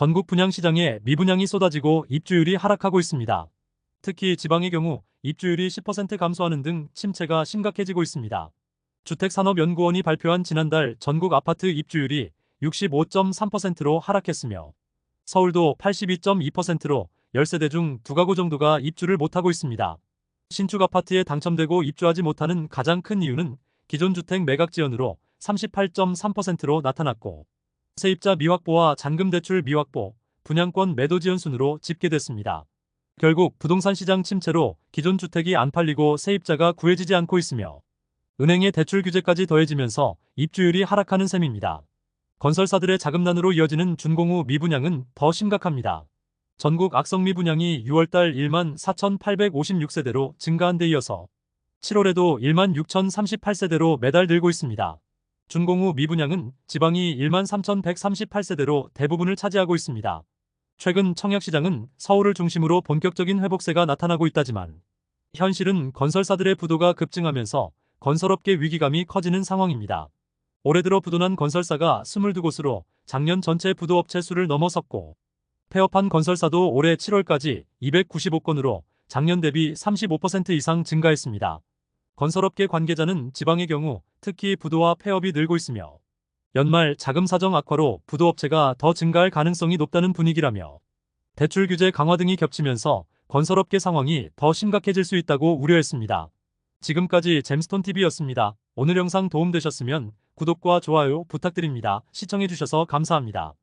전국 분양시장에 미분양이 쏟아지고 입주율이 하락하고 있습니다. 특히 지방의 경우 입주율이 10% 감소하는 등 침체가 심각해지고 있습니다. 주택산업연구원이 발표한 지난달 전국 아파트 입주율이 65.3%로 하락했으며 서울도 82.2%로 10세대 중 두 가구 정도가 입주를 못하고 있습니다. 신축 아파트에 당첨되고 입주하지 못하는 가장 큰 이유는 기존 주택 매각 지연으로 38.3%로 나타났고 세입자 미확보와 잔금 대출 미확보, 분양권 매도 지연 순으로 집계됐습니다. 결국 부동산 시장 침체로 기존 주택이 안 팔리고 세입자가 구해지지 않고 있으며 은행의 대출 규제까지 더해지면서 입주율이 하락하는 셈입니다. 건설사들의 자금난으로 이어지는 준공후 미분양은 더 심각합니다. 전국 악성 미분양이 6월달 1만 4,856세대로 증가한 데 이어서 7월에도 1만 6,038세대로 매달 늘고 있습니다. 준공후 미분양은 지방이 1만 3,138세대로 대부분을 차지하고 있습니다. 최근 청약시장은 서울을 중심으로 본격적인 회복세가 나타나고 있다지만 현실은 건설사들의 부도가 급증하면서 건설업계 위기감이 커지는 상황입니다. 올해 들어 부도난 건설사가 22곳으로 작년 전체 부도업체 수를 넘어섰고 폐업한 건설사도 올해 7월까지 295건으로 작년 대비 35% 이상 증가했습니다. 건설업계 관계자는 지방의 경우 특히 부도와 폐업이 늘고 있으며 연말 자금 사정 악화로 부도업체가 더 증가할 가능성이 높다는 분위기라며 대출 규제 강화 등이 겹치면서 건설업계 상황이 더 심각해질 수 있다고 우려했습니다. 지금까지 잼스톤TV였습니다. 오늘 영상 도움되셨으면 구독과 좋아요 부탁드립니다. 시청해주셔서 감사합니다.